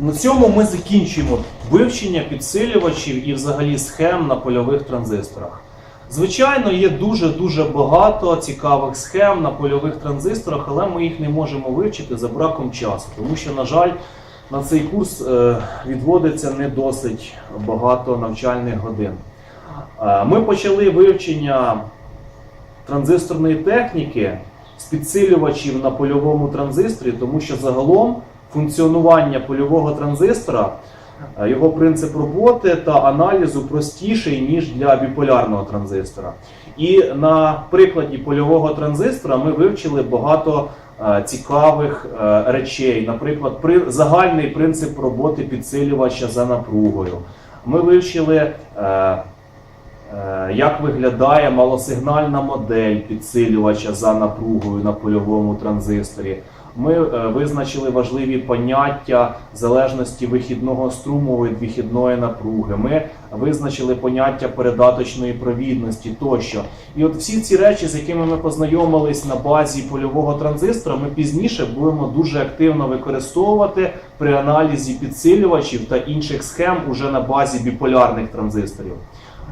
На цьому ми закінчуємо вивчення підсилювачів і взагалі схем на польових транзисторах. Звичайно, є дуже-дуже багато цікавих схем на польових транзисторах, але ми їх не можемо вивчити за браком часу, тому що, на жаль, на цей курс е, відводиться не досить багато навчальних годин. Е, Ми почали вивчення транзисторної техніки з підсилювачів на польовому транзисторі, тому що загалом функціонування польового транзистора, е, його принцип роботи та аналізу простіший, ніж для біполярного транзистора. І на прикладі польового транзистора ми вивчили багато е, цікавих е, речей. Наприклад, загальний принцип роботи підсилювача за напругою. Ми вивчили. Як виглядає малосигнальна модель підсилювача за напругою на польовому транзисторі? Ми е, визначили важливі поняття залежності вихідного струму від вихідної напруги. Ми визначили поняття передаточної провідності тощо. І от всі ці речі, з якими ми познайомились на базі польового транзистора, ми пізніше будемо дуже активно використовувати при аналізі підсилювачів та інших схем уже на базі біполярних транзисторів.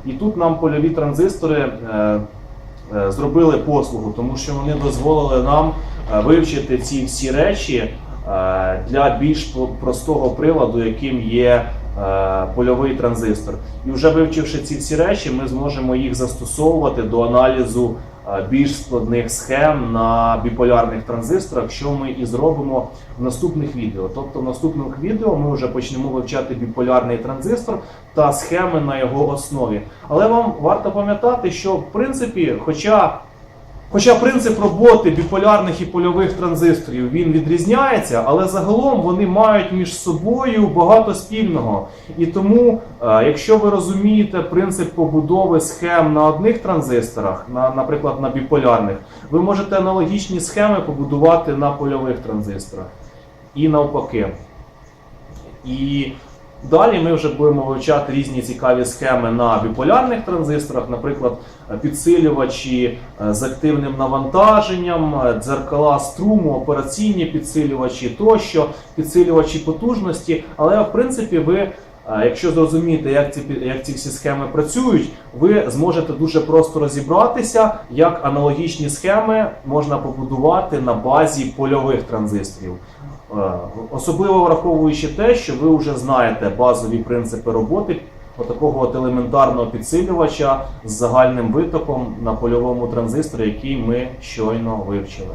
І тут нам польові транзистори е, зробили послугу, тому що вони дозволили нам е, вивчити ці всі речі е, для більш простого приладу, яким є е, польовий транзистор. І вже вивчивши ці всі речі, ми зможемо їх застосовувати до аналізу е, більш складних схем на біполярних транзисторах, що ми і зробимо в наступних відео. Тобто в наступних відео ми вже почнемо вивчати біполярний транзистор та схеми на його основі. Але вам варто пам'ятати, що в принципі, хоча Хоча принцип роботи біполярних і польових транзисторів він відрізняється, але загалом вони мають між собою багато спільного. І тому, е, якщо ви розумієте принцип побудови схем на одних транзисторах, на, наприклад, на біполярних, ви можете аналогічні схеми побудувати на польових транзисторах і навпаки. І далі ми вже будемо вивчати різні цікаві схеми на біполярних транзисторах, наприклад, підсилювачі е, з активним навантаженням, е, дзеркала струму, операційні підсилювачі тощо, підсилювачі потужності. Але в принципі ви. Якщо зрозумієте, як ці як ці всі схеми працюють, ви зможете дуже просто розібратися, як аналогічні схеми можна побудувати на базі польових транзисторів. Е, Особливо враховуючи те, що ви вже знаєте базові принципи роботи такого от елементарного підсилювача з загальним витоком на польовому транзисторі, який ми щойно вивчили.